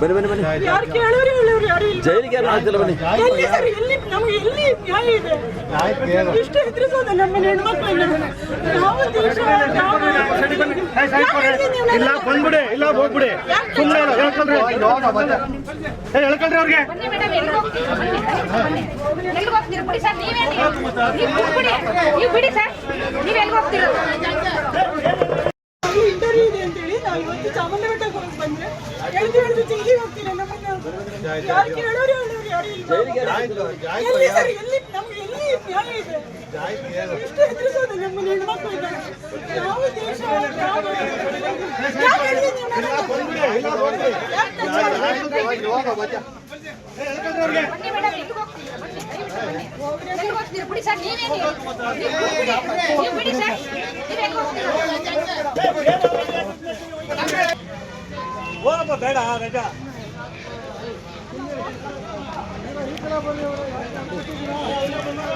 ಬನ್ನಿ ಬನ್ನಿ ಬನ್ನಿ ಯಾರು ಕೇಳೋರು ಹೇಳೋರು ಯಾರು ಇಲ್ಲ ಜೈಲಿಗೆ ಯಾರು ಹಾಕ್ತಿಲ್ಲ ಬನ್ನಿ ಎಲ್ಲಿ ಸರ್ ಎಲ್ಲಿ ನಮಗೆ ಎಲ್ಲಿ ನ್ಯಾಯ ಇದೆ ಇಷ್ಟು ಹೆದರಿಸೋದು ನಮ್ಮ ಹೆಣ್ಮಕ್ಳನ್ನ ಯಾವ ದೇಶ ನೀವು ಇಲ್ಲ? ಬಂದ್ಬಿಡಿ ಇಲ್ಲ ಹೋಗ್ಬಿಡಿ ಸುಮ್ಮನೆ ಹೇಳ್ಕೊಳ್ರಿ ಏ, ಹೇಳ್ಕೊಳ್ರಿ ಅವ್ರಿಗೆ ನೀವು ಬಿಡಿ ನೀವು ಸರ್ ನೀವು ಎಲ್ಲಿ ಹೋಗ್ತೀರಾ ನಾವು ಇಂಟರ್ವ್ಯೂ ಇದೆ ಅಂತೇಳಿ ನಾವು ಇವತ್ತು ಚಾಮುಂಡಿ ಬೆಟ್ಟಕ್ಕೆ ಹೋಗಿ ಬಂದ್ರೆ ಎಳ್ದು ಎಳ್ದು ಜೈಲಿಗೆ ಹೋಗ್ತೀರಾ ನಮ್ಮನ್ನ ಯಾರು ಕೇಳೋರು ಹೇಳೋರು ಯಾರು ಇಲ್ಲ ಎಲ್ಲಿ ಸರ್ ಎಲ್ಲಿ ನಮ್ಗೆ ಎಲ್ಲಿ ನ್ಯಾಯ ಇದೆ? ಎಷ್ಟು ಹೆದರಿಸೋದು ನಮ್ಮ ಹೆಣ್ಮಕ್ಳನ್ನ ಯಾವ ದೇಶ ಯಾವ ಯಾಕೆ ಹೇಳ್ತೀನಿ ನೀವು ನನಗೆ? ಯಾಕೆ touch ಮಾಡ್ತೀರಾ? ಬನ್ನಿ ಮೇಡಮ್ ಎಲ್ಲಿಗೆ ಹೋಗ್ತೀರಾ? ಬನ್ನಿ ದಯವಿಟ್ಟು ಹೋಗ್ತೀರಾ? ಬಿಡಿ ಸರ್ ನೀವೇನು ನೀವು. ಬಿಡಿ ಸರ್. ನೀವು ಎಲ್ಲಿಗೆ ಹೋಗ್ತೀರಾ ಹೋಗಪ್ಪ ಬೇಡ ರಜಾ ಯಾರು